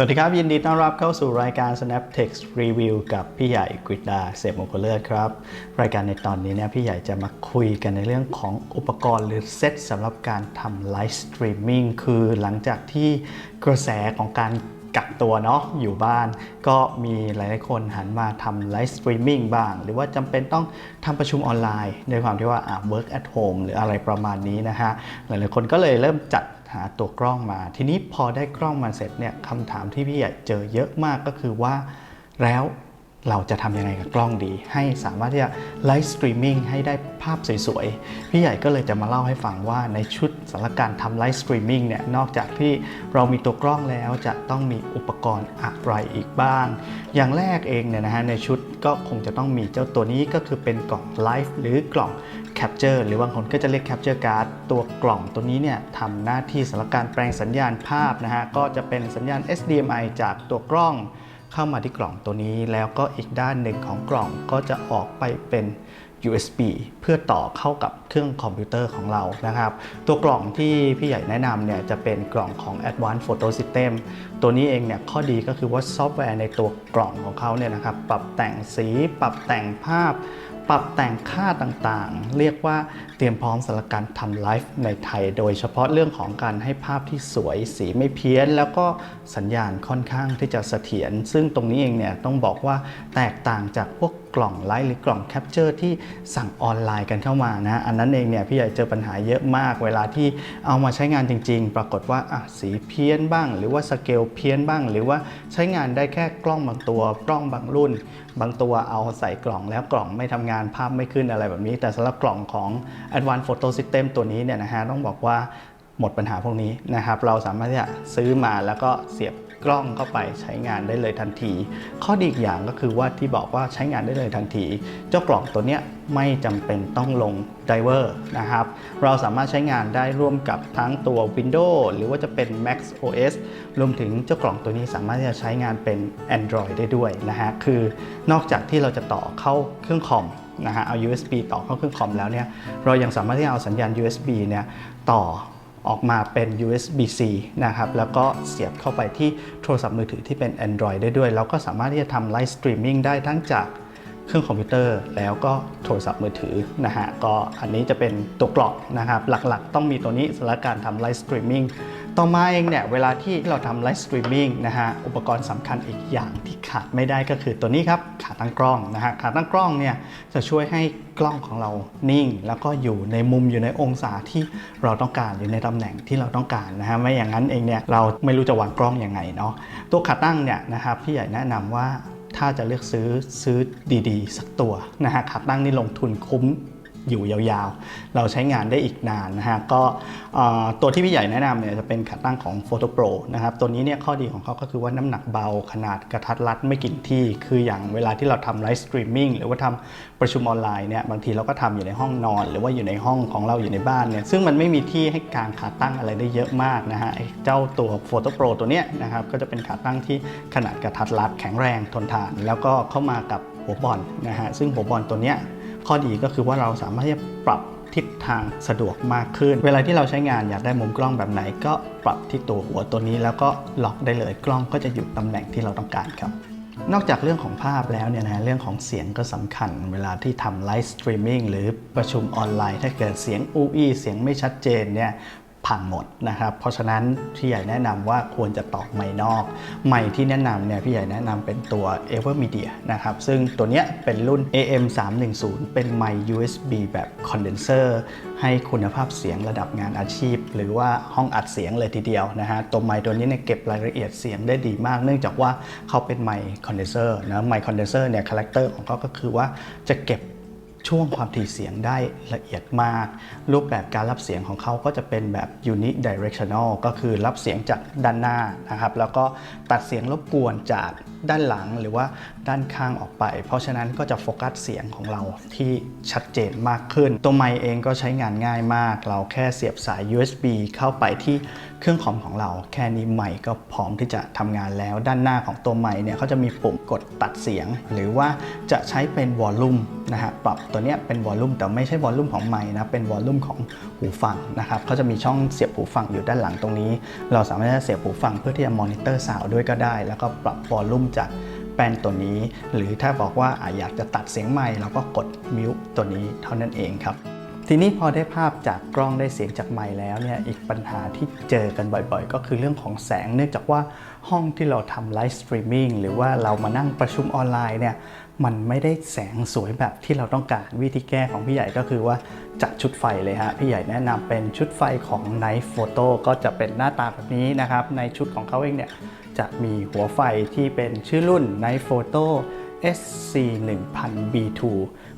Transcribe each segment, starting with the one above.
สวัสดีครับ ยินดีต้อนรับเข้าสู่รายการ Snap Text Review กับพี่ใหญ่กฤษดาเสพมงคลเลิศครับ รายการในตอนนี้เนี่ยพี่ใหญ่จะมาคุยกันในเรื่องของอุปกรณ์หรือเซตสำหรับการทำไลฟ์สตรีมมิ่งคือหลังจากที่กระแสของการกักตัวเนาะอยู่บ้านก็มีหลายๆคนหันมาทำไลฟ์สตรีมมิ่งบ้าง หรือว่าจำเป็นต้องทำประชุมออนไลน์ด้วยความที่ว่าอะ work at home หรืออะไรประมาณนี้นะฮะ หลายๆคนก็เลยเริ่มจัด หาตัวกล้องมา ทีนี้พอได้กล้องมาเสร็จเนี่ยคำถามที่พี่ใหญ่เจอเยอะมากก็คือว่า แล้วเราจะทำยังไงกับกล้องดี ให้สามารถที่จะไลฟ์สตรีมมิ่งให้ได้ภาพสวยๆ พี่ใหญ่ก็เลยจะมาเล่าให้ฟังว่าในชุดสำหรับการทำไลฟ์สตรีมมิ่งเนี่ยนอกจากที่เรามีตัวกล้องแล้วจะต้องมีอุปกรณ์อะไรอีกบ้าง อย่างแรกเองเนี่ยนะฮะในชุดก็คงจะต้องมีเจ้าตัวนี้ก็คือเป็นกล่องไลฟ์หรือกล่อง Capture หรือบางคนก็จะเรียก Capture Card ตัวกล่องตัวนี้เนี่ยทำหน้าที่สำหรับการแปลงสัญญาณภาพนะฮะก็จะเป็นสัญญาณ SDMI จากตัวกล้องเข้ามาที่กล่องตัวนี้ แล้วก็อีกด้านหนึ่งของกล่องก็จะออกไปเป็น USB เพื่อต่อเข้ากับเครื่องคอมพิวเตอร์ของเรานะครับ ตัวกล่องที่พี่ใหญ่แนะนำเนี่ยจะเป็นกล่องของ Advanced Photo System ตัวนี้เองเนี่ยข้อดีก็คือว่าซอฟต์แวร์ในตัวกล่องของเขาเนี่ยนะครับปรับแต่งสีปรับแต่งภาพ ปรับแต่งค่าต่างๆ เรียกว่าเตรียมพร้อมสำหรับการทำไลฟ์ในไทย โดยเฉพาะเรื่องของการให้ภาพที่สวยสีไม่เพี้ยน แล้วก็สัญญาณค่อนข้างที่จะเสถียรซึ่งตรงนี้เองเนี่ยต้องบอกว่าแตกต่างจากพวก กล่องไลฟ์หรือกล่องแคปเจอร์ที่สั่งออนไลน์กันเข้ามานะอันนั้นเองเนี่ยพี่ใหญ่เจอปัญหาเยอะมาก เวลาที่เอามาใช้งานจริง ๆ ปรากฏว่าอะสีเพี้ยนบ้าง หรือว่าสเกลเพี้ยนบ้าง หรือว่าใช้งานได้แค่กล้องบางตัวกล้องบางรุ่น บางตัวเอาใส่กล่องแล้วกล่องไม่ทำงานภาพไม่ขึ้นอะไรแบบนี้ แต่สำหรับกล่องของ Advanced Photo System ตัวนี้เนี่ยนะฮะต้องบอกว่าหมดปัญหาพวกนี้นะครับเราสามารถที่จะซื้อมาแล้วก็เสียบ กล้องเข้าไปใช้งานได้เลยทันที ข้อดีอีกอย่างก็คือว่าที่บอกว่าใช้งานได้เลยทันที เจ้ากล่องตัวเนี้ยไม่จำเป็นต้องลงไดเวอร์นะครับ เราสามารถใช้งานได้ร่วมกับทั้งตัว Windows หรือว่าจะเป็น Mac OS รวมถึงเจ้ากล่องตัวนี้สามารถที่จะใช้งานเป็น Android ได้ด้วยนะฮะ คือนอกจากที่เราจะต่อเข้าเครื่องคอมนะฮะเอา USB ต่อเข้าเครื่องคอมแล้วเนี่ย เรายังสามารถที่จะเอาสัญญาณ USB เนี่ยต่อ ออกมาเป็น USB-C นะครับแล้วก็เสียบเข้าไปที่โทรศัพท์มือถือที่เป็น Android ได้ด้วยเราก็สามารถที่จะทำไลฟ์สตรีมมิ่งได้ทั้งจาก เครื่องคอมพิวเตอร์ แล้วก็โทรศัพท์มือถือนะฮะก็อันนี้จะเป็นตัวกล่องนะครับหลักๆ ต้องมีตัวนี้สำหรับการทำไลฟ์สตรีมมิ่งต่อมาเองเนี่ยเวลาที่เราทำไลฟ์สตรีมมิ่งนะฮะอุปกรณ์สำคัญอีกอย่างที่ขาดไม่ได้ก็คือตัวนี้ครับขาตั้งกล้องนะฮะขาตั้งกล้องเนี่ยจะช่วยให้กล้องของเรานิ่ง แล้วก็อยู่ในมุมอยู่ในองศาที่เราต้องการอยู่ในตำแหน่งที่เราต้องการนะฮะไม่อย่างนั้นเองเนี่ยเราไม่รู้จะวางกล้องยังไงเนาะตัวขาตั้งเนี่ยนะครับพี่ใหญ่แนะนำว่า ถ้าจะเลือกซื้อซื้อดีๆ สักตัวนะฮะขาตั้งนี่ลงทุนคุ้ม อยู่ยาวๆ เราใช้งานได้อีกนานนะฮะก็ตัวที่พี่ใหญ่แนะนำเนี่ยจะเป็นขาตั้งของ Photo Pro นะครับตัวนี้เนี่ยข้อดีของเขาก็คือว่าน้ำหนักเบาขนาดกระทัดรัดไม่กินที่ คืออย่างเวลาที่เราทำไลฟ์สตรีมมิ่งหรือว่าทำประชุมออนไลน์เนี่ยบางทีเราก็ทำอยู่ในห้องนอน หรือว่าอยู่ในห้องของเราอยู่ในบ้านเนี่ยซึ่งมันไม่มีที่ให้กางขาตั้งอะไรได้เยอะมากนะฮะเจ้าตัว Photo Pro ตัวเนี้ยนะครับก็จะเป็นขาตั้งที่ขนาดกระทัดรัดแข็งแรงทนทาน แล้วก็เข้ามากับหัวบอลนะฮะซึ่งหัวบอลตัวเนี้ย ข้อดีก็คือว่าเราสามารถที่จะปรับทิศทางสะดวกมากขึ้น เวลาที่เราใช้งานอยากได้มุมกล้องแบบไหน ก็ปรับที่ตัวหัวตัวนี้แล้วก็ล็อกได้เลยกล้องก็จะอยู่ตำแหน่งที่เราต้องการครับนอกจากเรื่องของภาพแล้วเนี่ยนะเรื่องของเสียงก็สำคัญ เวลาที่ทำไลฟ์สตรีมมิ่งหรือประชุมออนไลน์ ถ้าเกิดเสียงอู้อี้เสียงไม่ชัดเจนเนี่ย พังหมดนะครับ เพราะฉะนั้นพี่ใหญ่แนะนำว่าควรจะต่อไมค์นอก ไมค์ที่แนะนำเนี่ยพี่ใหญ่แนะนำเป็นตัว Evermedia นะครับ ซึ่งตัวเนี้ยเป็นรุ่น AM 310เป็นไมค์ USB แบบคอนเดนเซอร์ให้คุณภาพเสียงระดับงานอาชีพ หรือว่าห้องอัดเสียงเลยทีเดียวนะฮะ ตัวไมค์ตัวนี้เนี่ยเก็บรายละเอียดเสียงได้ดีมาก เนื่องจากว่าเขาเป็นไมค์คอนเดนเซอร์นะไมค์คอนเดนเซอร์เนี่ยคาแรคเตอร์ของเขาก็คือว่าจะเก็บ ช่วงความถี่เสียงได้ละเอียดมาก รูปแบบการรับเสียงของเขาก็จะเป็นแบบ unidirectional ก็คือรับเสียงจากด้านหน้านะครับ แล้วก็ตัดเสียงรบกวนจากด้านหลังหรือว่าด้านข้างออกไป เพราะฉะนั้นก็จะโฟกัสเสียงของเราที่ชัดเจนมากขึ้น ตัวไมค์เองก็ใช้งานง่ายมาก เราแค่เสียบสาย USB เข้าไปที่ เครื่องคอมของเราแค่นี้ไมค์ก็พร้อมที่จะทำงานแล้ว ด้านหน้าของตัวไมค์เนี่ยเขาจะมีปุ่มกดตัดเสียง หรือว่าจะใช้เป็นวอลลุ่มนะฮะปรับตัวเนี้ยเป็นวอลลุ่มแต่ไม่ใช่วอลลุ่มของไมค์นะเป็นวอลลุ่มของหูฟังนะครับเขาจะมีช่องเสียบหูฟังอยู่ด้านหลังตรงนี้ เราสามารถจะเสียบหูฟังเพื่อที่จะมอนิเตอร์ซาวด์ด้วยก็ได้ แล้วก็ปรับวอลลุ่มจากแป้นตัวนี้ หรือถ้าบอกว่าอยากจะตัดเสียงไมค์เราก็กดมิวตัวนี้เท่านั้นเองครับ ทีนี้พอได้ภาพจากกล้องได้เสียงจากไมค์แล้วเนี่ยอีกปัญหาที่เจอกันบ่อยๆ ก็คือเรื่องของแสงเนื่องจากว่าห้องที่เราทำไลฟ์สตรีมมิ่งหรือว่าเรามานั่งประชุมออนไลน์เนี่ยมันไม่ได้แสงสวยแบบที่เราต้องการวิธีแก้ของพี่ใหญ่ก็คือว่าจัดชุดไฟเลยฮะ พี่ใหญ่แนะนำเป็นชุดไฟของ Night Photo ก็จะเป็นหน้าตาแบบนี้นะครับ ในชุดของเขาเองเนี่ยจะมีหัวไฟที่เป็นชื่อรุ่น Night Photo SC 1000 B2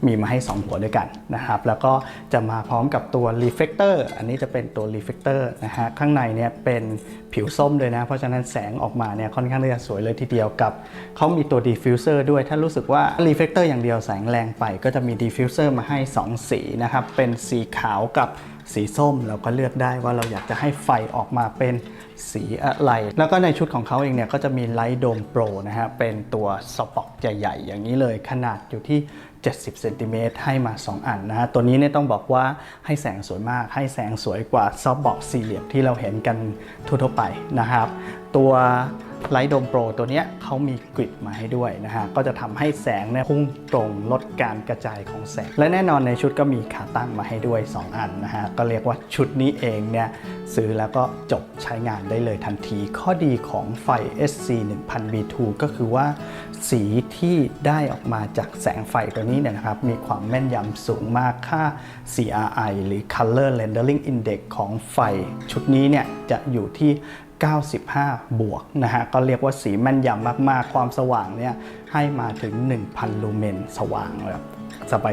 มีมาให้ 2 หัวด้วยกันนะครับ แล้วก็จะมาพร้อมกับตัว reflector อันนี้จะเป็นตัว reflector นะฮะ ข้างในเนี่ยเป็นผิวส้มเลยนะ เพราะฉะนั้นแสงออกมาเนี่ยค่อนข้างที่จะสวยเลยทีเดียวกับ เขามีตัว diffuser ด้วย ถ้ารู้สึกว่า reflector อย่างเดียวแสงแรงไป ก็จะมี diffuser มาให้ 2 สีนะครับ เป็นสีขาวกับ สีส้มเราก็เลือกได้ว่าเราอยากจะให้ไฟออกมาเป็นสีอะไร แล้วก็ในชุดของเขาเองเนี่ยก็จะมีไลท์โดมโปรนะฮะ เป็นตัวสปอคใหญ่ๆ อย่างนี้เลยขนาดอยู่ที่ 70เซนติเมตรให้มา 2 อันนะฮะ ตัวนี้เนี่ยต้องบอกว่าให้แสงสวยมาก ให้แสงสวยกว่าซอฟต์บ็อกสี่เหลี่ยมที่เราเห็นกันทั่วๆไปนะครับ ตัว ไลท์โดมโปรตัวนี้เขามีกริดมาให้ด้วยนะฮะ ก็จะทำให้แสงเนี่ยพุ่งตรงลดการกระจายของแสง และแน่นอนในชุดก็มีขาตั้งมาให้ด้วย 2 อันนะฮะ ก็เรียกว่าชุดนี้เองเนี่ยซื้อแล้วก็จบใช้งานได้เลยทันที ข้อดีของไฟ SC 1000 B2 ก็คือว่าสีที่ได้ออกมาจากแสงไฟตัวนี้เนี่ยนะครับ มีความแม่นยำสูงมากค่า CRI หรือ Color Rendering Index ของไฟชุดนี้เนี่ยจะอยู่ที่ 95 บวกนะฮะก็เรียกว่าสีแม่นยำมากๆ ความสว่างเนี่ยให้มาถึง 1,000 ลูเมนสว่างแบบ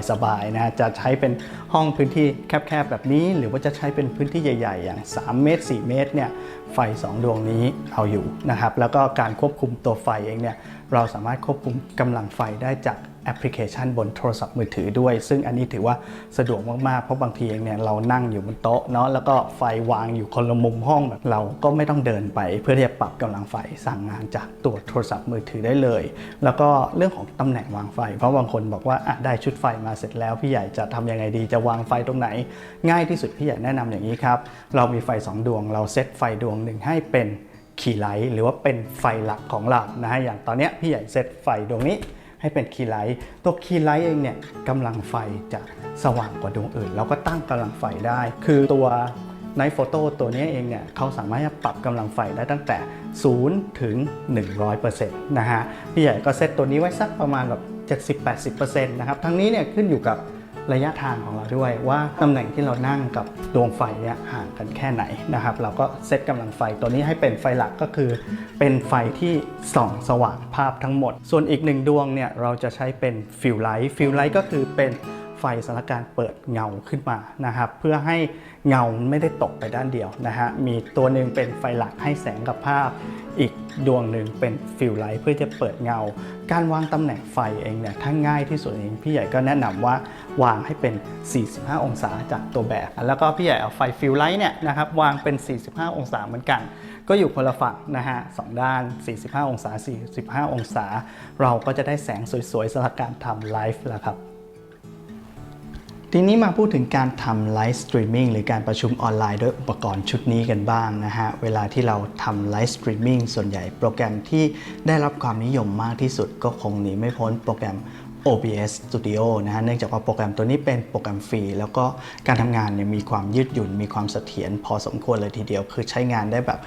สบายๆนะจะใช้เป็นห้องพื้นที่แคบๆแบบนี้ หรือว่าจะใช้เป็นพื้นที่ใหญ่ ๆ อย่าง 3 เมตร 4 เมตรเนี่ยไฟ 2 ดวงนี้เอาอยู่นะครับแล้วก็การควบคุมตัวไฟเองเนี่ยเราสามารถควบคุมกำลังไฟได้จาก แอปพลิเคชันบนโทรศัพท์มือถือด้วย ซึ่งอันนี้ถือว่าสะดวกมากๆ เพราะบางทีเองเนี่ยเรานั่งอยู่บนโต๊ะเนาะแล้วก็ไฟวางอยู่คนละมุมห้องแบบเราก็ไม่ต้องเดินไป เพื่อที่จะปรับกำลังไฟสั่งงานจากตัวโทรศัพท์มือถือได้เลย แล้วก็เรื่องของตำแหน่งวางไฟ เพราะบางคนบอกว่าอะได้ชุดไฟมาเสร็จแล้วพี่ใหญ่จะทำยังไงดีจะวางไฟตรงไหน ง่ายที่สุดพี่ใหญ่แนะนำอย่างนี้ครับเรามีไฟสองดวง เราเซตไฟดวงหนึ่งให้เป็นคีย์ไลท์หรือว่าเป็นไฟหลักของเรานะฮะอย่างตอนเนี้ยพี่ใหญ่เซตไฟดวงนี้ ให้เป็นคีย์ไลท์ตัวคีย์ไลท์เองเนี่ยกำลังไฟจะสว่างกว่าดวงอื่น เราก็ตั้งกำลังไฟได้ คือตัว Night Photo ตัวนี้เองเนี่ยเขาสามารถปรับกำลังไฟได้ตั้งแต่ 0 ถึง 100%นะฮะพี่ใหญ่ก็เซตตัวนี้ไว้สักประมาณแบบ70-80%นะครับทั้งนี้เนี่ยขึ้นอยู่กับ ระยะทางของเราด้วยว่าตำแหน่งที่เรานั่งกับดวงไฟเนี่ยห่างกันแค่ไหนนะครับ เราก็เซตกำลังไฟตัวนี้ให้เป็นไฟหลักก็คือ เป็นไฟที่ส่องสว่างภาพทั้งหมด ส่วนอีกหนึ่งดวงเนี่ยเราจะใช้เป็นฟิลไลท์ฟิลไลท์ก็คือเป็นไฟสถานการเปิดเงาขึ้นมานะครับ เพื่อให้เงาไม่ได้ตกไปด้านเดียวนะฮะมีตัวหนึ่งเป็นไฟหลักให้แสงกับภาพ อีกดวงหนึ่งเป็นฟิลไลท์เพื่อจะเปิดเงา การวางตำแหน่งไฟเองเนี่ยถ้าง่ายที่สุดเองพี่ใหญ่ก็แนะนำว่าวางให้เป็น 45 องศาจากตัวแบบ แล้วก็พี่ใหญ่เอาไฟฟิลไลท์เนี่ยนะครับวางเป็น 45 องศาเหมือนกัน ก็อยู่คนละฝั่งนะฮะสองด้าน 45 องศา 45 องศา เราก็จะได้แสงสวยๆสำหรับการทำไลฟ์แล้วครับ ทีนี้มาพูดถึงการทำไลฟ์สตรีมมิ่งหรือการประชุมออนไลน์ด้วยอุปกรณ์ชุดนี้กันบ้างนะฮะ เวลาที่เราทำไลฟ์สตรีมมิ่งส่วนใหญ่โปรแกรมที่ได้รับความนิยมมากที่สุดก็คงหนีไม่พ้นโปรแกรม OBS Studio นะฮะเนื่องจากว่าโปรแกรมตัวนี้เป็นโปรแกรมฟรี แล้วก็การทำงานเนี่ยมีความยืดหยุ่น มีความเสถียรพอสมควรเลยทีเดียว คือใช้งานได้แบบ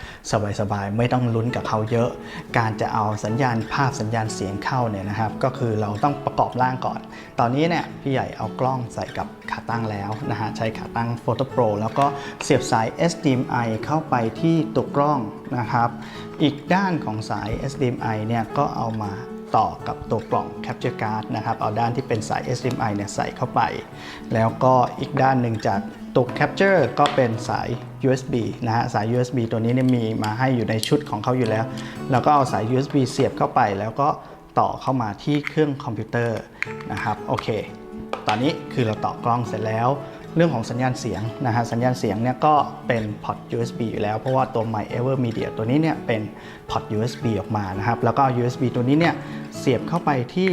สบายๆ ไม่ต้องลุ้นกับเขาเยอะ การจะเอาสัญญาณภาพสัญญาณเสียงเข้าเนี่ยนะครับ ก็คือเราต้องประกอบร่างก่อน ตอนนี้เนี่ยพี่ใหญ่เอากล้องใส่กับขาตั้งแล้วนะฮะใช้ขาตั้ง Photo Pro แล้วก็เสียบสาย HDMI เข้าไปที่ตัวกล้องนะครับ อีกด้านของสาย HDMI เนี่ยก็เอามา ต่อกับตัวกล่อง Capture Card นะครับ เอาด้านที่เป็นสาย HDMI เนี่ยใส่เข้าไป แล้วก็อีกด้านหนึ่งจากตัว Capture ก็เป็นสาย USB นะฮะ สาย USB ตัวนี้เนี่ยมีมาให้อยู่ในชุดของเขาอยู่แล้ว แล้วก็เอาสาย USB เสียบเข้าไปแล้วก็ต่อเข้ามาที่เครื่องคอมพิวเตอร์นะครับ โอเค ตอนนี้คือเราต่อกล้องเสร็จแล้ว เรื่องของสัญญาณเสียงนะฮะสัญญาณเสียงเนี่ยก็เป็นพอร์ต USB อยู่แล้ว เพราะว่าตัว My Ever Media ตัวนี้เนี่ยเป็นพอร์ต USB ออกมานะครับแล้วก็ USB ตัวนี้เนี่ยเสียบเข้าไปที่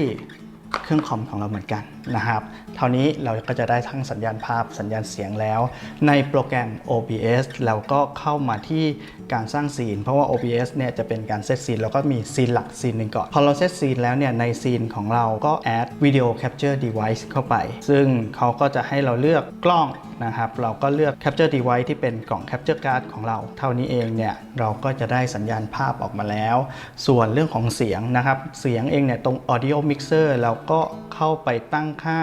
เครื่องคอมของเราเหมือนกัน นะครับเท่านี้เราก็จะได้ทั้งสัญญาณภาพสัญญาณเสียงแล้ว ในโปรแกรม OBS เราก็เข้ามาที่การสร้างซีน เพราะว่า OBS เนี่ยจะเป็นการเซตซีนแล้วก็มีซีนหลักซีนหนึ่งก่อน พอเราเซตซีนแล้วเนี่ยในซีนของเราก็ add video capture device เข้าไป ซึ่งเขาก็จะให้เราเลือกกล้องนะครับเราก็เลือก capture device ที่เป็นกล่อง capture card ของเรา เท่านี้เองเนี่ยเราก็จะได้สัญญาณภาพออกมาแล้ว ส่วนเรื่องของเสียงนะครับเสียงเองเนี่ยตรง audio mixer เราก็เข้าไปตั้งค่า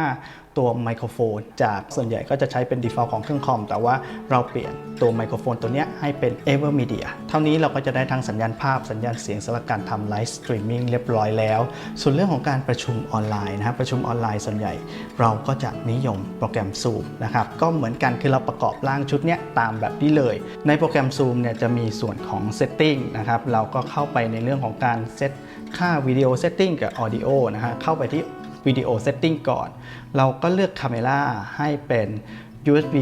ตัวไมโครโฟน จากส่วนใหญ่ก็จะใช้เป็น default ของเครื่องคอม แต่ว่าเราเปลี่ยนตัวไมโครโฟนตัวนี้ให้เป็น Ever Media เท่านี้เราก็จะได้ทั้งสัญญาณภาพสัญญาณเสียงสำหรับการทำไลฟ์สตรีมมิ่งเรียบร้อยแล้ว ส่วนเรื่องของการประชุมออนไลน์นะครับประชุมออนไลน์ส่วนใหญ่ เราก็จะนิยมโปรแกรม Zoom นะครับก็เหมือนกันคือเราประกอบร่างชุดนี้ตามแบบนี้เลย ในโปรแกรม Zoom เนี่ยจะมีส่วนของ Setting นะครับเราก็เข้าไปในเรื่องของการเซตค่าวิดีโอ Setting กับ Audio นะฮะเข้าไปที่ วิดีโอเซตติ้งก่อน เราก็เลือก Camera ให้เป็น USB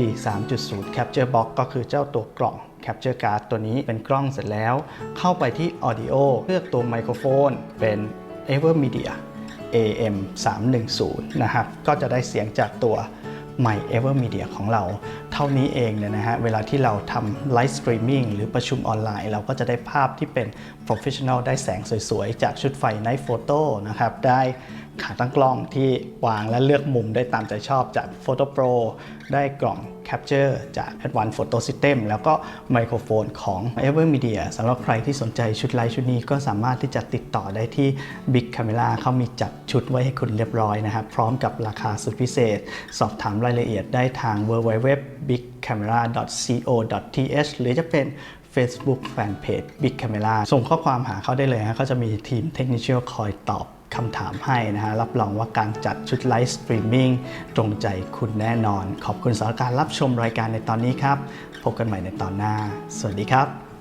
3.0 Capture Box ก็คือเจ้าตัวกล่อง Capture Card ตัวนี้เป็นกล้องเสร็จแล้ว เข้าไปที่ Audio เลือกตัวไมโครโฟนเป็น Ever Media AM 310นะครับ ก็จะได้เสียงจากตัว My Ever Media ของเรา เท่านี้เองเนี่ยนะฮะ เวลาที่เราทำไลฟ์สตรีมมิ่งหรือประชุมออนไลน์ เราก็จะได้ภาพที่เป็น Professional ได้แสงสวยๆ จากชุดไฟ Night Photo นะครับ ได้ขาตั้งกล้องที่วางและเลือกมุมได้ตามใจชอบจาก Photo Pro ได้กล่อง Capture จาก Advanced Photo System แล้วก็ไมโครโฟนของ Ever Media สำหรับใครที่สนใจชุดไลฟ์ชุดนี้ก็สามารถที่จะติดต่อได้ที่ Big Camera เขามีจัดชุดไว้ให้คุณเรียบร้อยนะครับ พร้อมกับราคาสุดพิเศษ สอบถามรายละเอียดได้ทาง www.bigcamera.co.th หรือจะเป็น Facebook Fanpage Big Camera ส่งข้อความหาเขาได้เลยฮะเขาจะมีทีมเทคนิคคอยตอบ คำถามให้นะฮะรับรองว่าการจัดชุดไลฟ์สตรีมมิ่งตรงใจคุณแน่นอน ขอบคุณสำหรับการรับชมรายการในตอนนี้ครับ พบกันใหม่ในตอนหน้า สวัสดีครับ